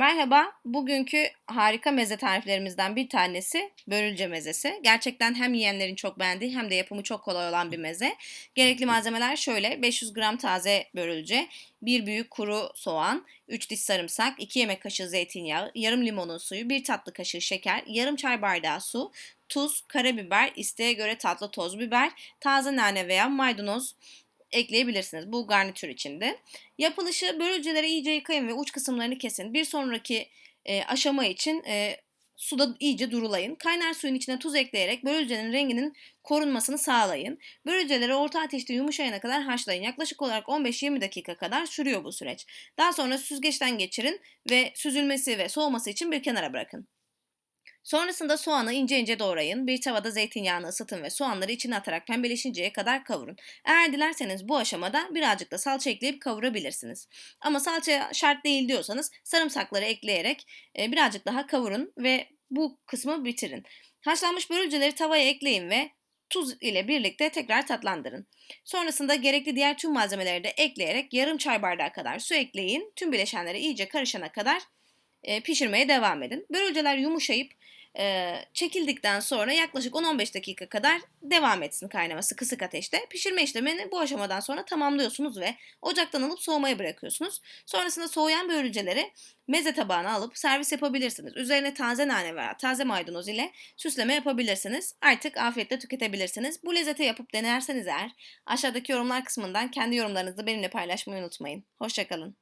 Merhaba, bugünkü harika meze tariflerimizden bir tanesi börülce mezesi. Gerçekten hem yiyenlerin çok beğendiği hem de yapımı çok kolay olan bir meze. Gerekli malzemeler şöyle, 500 gram taze börülce, 1 büyük kuru soğan, 3 diş sarımsak, 2 yemek kaşığı zeytinyağı, yarım limonun suyu, 1 tatlı kaşığı şeker, yarım çay bardağı su, tuz, karabiber, isteğe göre tatlı toz biber, taze nane veya maydanoz ekleyebilirsiniz. Bu garnitür içindi. Yapılışı börülceleri iyice yıkayın ve uç kısımlarını kesin. Bir sonraki e, aşama için e, suda iyice durulayın. Kaynar suyun içine tuz ekleyerek börülcenin renginin korunmasını sağlayın. Börülceleri orta ateşte yumuşayana kadar haşlayın. Yaklaşık olarak 15-20 dakika kadar sürüyor bu süreç. Daha sonra süzgeçten geçirin ve süzülmesi ve soğuması için bir kenara bırakın. Sonrasında soğanı ince ince doğrayın. Bir tavada zeytinyağını ısıtın ve soğanları içine atarak pembeleşinceye kadar kavurun. Eğer dilerseniz bu aşamada birazcık da salça ekleyip kavurabilirsiniz. Ama salça şart değil diyorsanız sarımsakları ekleyerek e, birazcık daha kavurun ve bu kısmı bitirin. Haşlanmış börülceleri tavaya ekleyin ve tuz ile birlikte tekrar tatlandırın. Sonrasında gerekli diğer tüm malzemeleri de ekleyerek yarım çay bardağı kadar su ekleyin. Tüm bileşenleri iyice karışana kadar e, pişirmeye devam edin. Börülceler yumuşayıp e, çekildikten sonra yaklaşık 10-15 dakika kadar devam etsin kaynaması kısık ateşte. Pişirme işlemini bu aşamadan sonra tamamlıyorsunuz ve ocaktan alıp soğumaya bırakıyorsunuz. Sonrasında soğuyan börülceleri meze tabağına alıp servis yapabilirsiniz. Üzerine taze nane veya taze maydanoz ile süsleme yapabilirsiniz. Artık afiyetle tüketebilirsiniz. Bu lezzeti yapıp denerseniz eğer aşağıdaki yorumlar kısmından kendi yorumlarınızı benimle paylaşmayı unutmayın. Hoşçakalın.